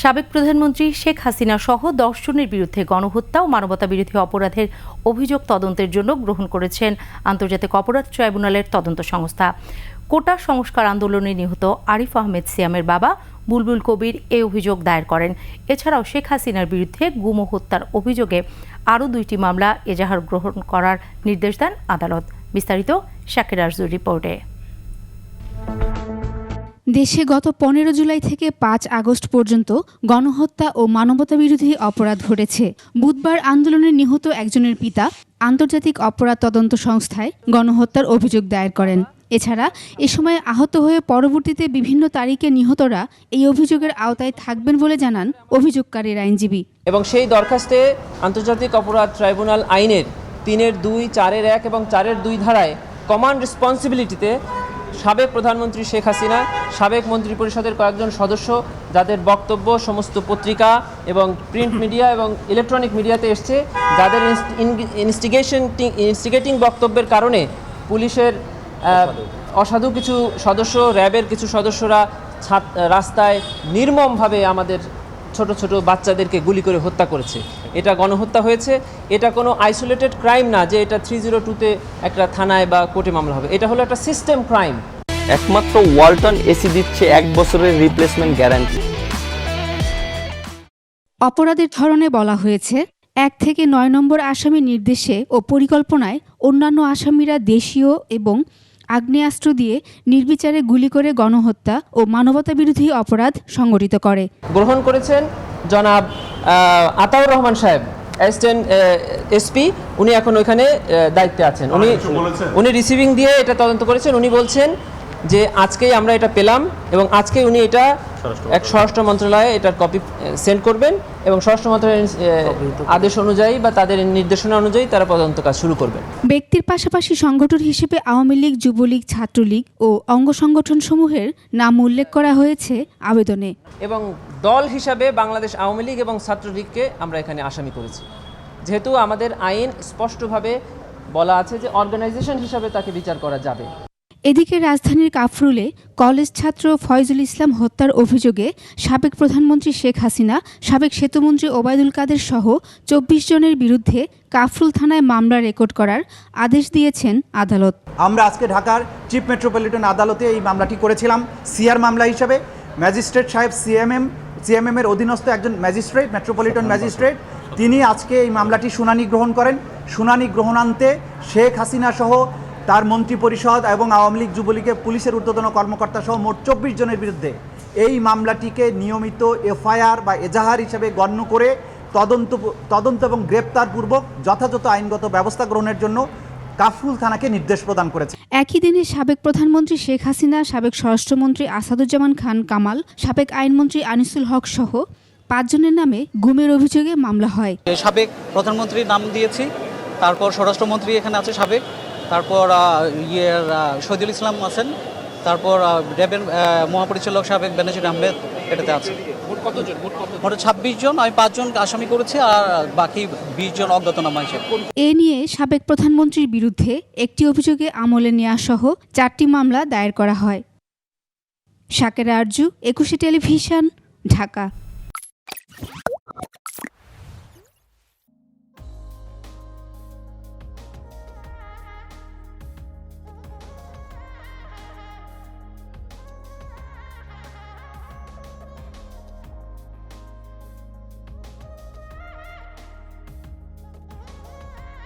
সাবেক প্রধানমন্ত্রী শেখ হাসিনা সহ দশ জনের বিরুদ্ধে গণহত্যা ও মানবতা বিরোধী অপরাধের অভিযোগ তদন্তের জন্য গ্রহণ করেছেন আন্তর্জাতিক অপরাধ ট্রাইব্যুনালের তদন্ত সংস্থা। কোটা সংস্কার আন্দোলনে নিহত আরিফ আহমেদ সিয়ামের বাবা বুলবুল কবির এ অভিযোগ দায়ের করেন। এছাড়াও শেখ হাসিনার বিরুদ্ধে গুম হত্যার অভিযোগে আরও দুইটি মামলা এজাহার গ্রহণ করার নির্দেশ দেন আদালত। বিস্তারিত শাকির আরজুর রিপোর্টে। দেশে গত পনেরো জুলাই থেকে পাঁচ আগস্ট পর্যন্ত গণহত্যা ও মানবতাবিরোধী অপরাধ ঘটেছে। বুধবার আন্দোলনে নিহত একজনের পিতা আন্তর্জাতিক অপরাধ তদন্ত সংস্থায় গণহত্যার অভিযোগ দায়ের করেন। এছাড়া এ সময় আহত হয়ে পরবর্তীতে বিভিন্ন তারিখে নিহতরা এই অভিযোগের আওতায় থাকবেন বলে জানান অভিযোগকারীর আইনজীবী। এবং সেই দরখাস্তে আন্তর্জাতিক অপরাধ ট্রাইব্যুনাল আইনের তিনের দুই, চারের এক এবং চারের দুই ধারায় কমান্ড রেসপন্সিবিলিটিতে সাবেক প্রধানমন্ত্রী শেখ হাসিনা, সাবেক মন্ত্রিপরিষদের কয়েকজন সদস্য যাদের বক্তব্য, সমস্ত পত্রিকা এবং প্রিন্ট মিডিয়া এবং ইলেকট্রনিক মিডিয়াতে এসছে, যাদের ইনস্টিগেশন ইনস্টিগেটিং বক্তব্যের কারণে পুলিশের অসাধু কিছু সদস্য, র্যাবের কিছু সদস্যরা রাস্তায় নির্মমভাবে আমাদের ছোট ছোট বাচ্চাদেরকে গুলি করে হত্যা করেছে। এটা গণহত্যা হয়েছে। এটা কোনো আইসোলেটেড ক্রাইম না যে এটা থ্রি জিরো টুতে একটা থানায় বা কোর্টে মামলা হবে। এটা হলো একটা সিস্টেম ক্রাইম একমাত্র ওয়ালটন এসি দিচ্ছে এক বছরের রিপ্লেসমেন্ট গ্যারান্টি অপরাধের ধরনে বলা হয়েছে এক থেকে নয় নম্বর আসামি নির্দেশে ও পরিকল্পনায় অন্যান্য আসামিরা দেশীয় এবং আগ্নেয়াস্ত্র দিয়ে নির্বিচারে গুলি করে গণহত্যা ও মানবতাবিরোধী অপরাধ সংগঠিত করে। গ্রহণ করেছেন জনাব আহ, আতাউর রহমান সাহেব অ্যাসিস্ট্যান্ট এসপি উনি এখন ওইখানে দায়িত্বে আছেন। উনি উনি রিসিভিং দিয়ে এটা তদন্ত করেছেন। উনি বলছেন যে আজকেই আমরা এটা পেলাম এবং আজকে উনি এটা এক স্বরাষ্ট্র মন্ত্রণালয়ে এটার কপি সেন্ড করবেন এবং স্বরাষ্ট্র মন্ত্রণালয়ের আদেশ অনুযায়ী বা তাদের নির্দেশনা অনুযায়ী তারা তদন্ত কাজ শুরু করবেন। ব্যক্তির পাশাপাশি সংগঠন হিসেবে আওয়ামী লীগ যুবলীগ ছাত্রলীগ ও অঙ্গ সংগঠন সমূহের নাম উল্লেখ করা হয়েছে আবেদনে। এবং দল হিসাবে বাংলাদেশ আওয়ামী লীগ এবং ছাত্রলীগকে আমরা এখানে আসামি করেছি। যেহেতু আমাদের আইন স্পষ্টভাবে বলা আছে যে অর্গানাইজেশন হিসাবে তাকে বিচার করা যাবে। এদিকে রাজধানীর কাফরুলে কলেজ ছাত্র ফয়জুল ইসলাম হত্যার অভিযোগে সাবেক প্রধানমন্ত্রী শেখ হাসিনা, সাবেক সেতুমন্ত্রী ওবায়দুল কাদের সহ চব্বিশ জনের বিরুদ্ধে কাফরুল থানায় মামলা রেকর্ড করার আদেশ দিয়েছেন আদালত। আমরা আজকে ঢাকার চিফ মেট্রোপলিটন আদালতে এই মামলাটি করেছিলাম, সিআর মামলা হিসাবে। ম্যাজিস্ট্রেট সাহেব সিএমএম সিএমএম এর অধীনস্থ একজন ম্যাজিস্ট্রেট, মেট্রোপলিটন ম্যাজিস্ট্রেট, তিনি আজকে এই মামলাটি শুনানি গ্রহণ করেন। শুনানি গ্রহণান্তে শেখ হাসিনা সহ তার মন্ত্রী পরিষদ এবং আওয়ামী লীগ যুবলীগের পুলিশের ঊর্ধ্বতন কর্মকর্তা সহ মোট চব্বিশ জনের বিরুদ্ধে এই মামলাটিকে নিয়মিত এফআইআর বা এজাহার হিসেবে গণ্য করে তদন্ত তদন্ত এবং গ্রেপ্তারপূর্বক যথাযথ আইনগত ব্যবস্থা গ্রহণের জন্য কাফরুল থানাকে নির্দেশ প্রদান করেছে। একই দিনে সাবেক প্রধানমন্ত্রী শেখ হাসিনা সাবেক স্বরাষ্ট্রমন্ত্রী আসাদুজ্জামান খান কামাল সাবেক আইনমন্ত্রী আনিসুল হক সহ পাঁচজনের নামে গুমের অভিযোগে মামলা হয়। সাবেক প্রধানমন্ত্রীর নাম দিয়েছি তারপর স্বরাষ্ট্রমন্ত্রী এখানে আছে সাবেক। তারপর ইয়ের শহীদুল ইসলাম আছেন। তারপর র্যাবের মহাপরিচালক সাবেক বেনজির আহমেদ এটাতে আছে মোট ছাব্বিশ জন আমি পাঁচজন আসামি করেছি আর বাকি বিশ জন অজ্ঞাতনামা হিসেবে। এ নিয়ে সাবেক প্রধানমন্ত্রীর বিরুদ্ধে একটি অভিযোগে আমলে নেওয়া সহ চারটি মামলা দায়ের করা হয়। শাকের আরজু একুশে টেলিভিশন ঢাকা।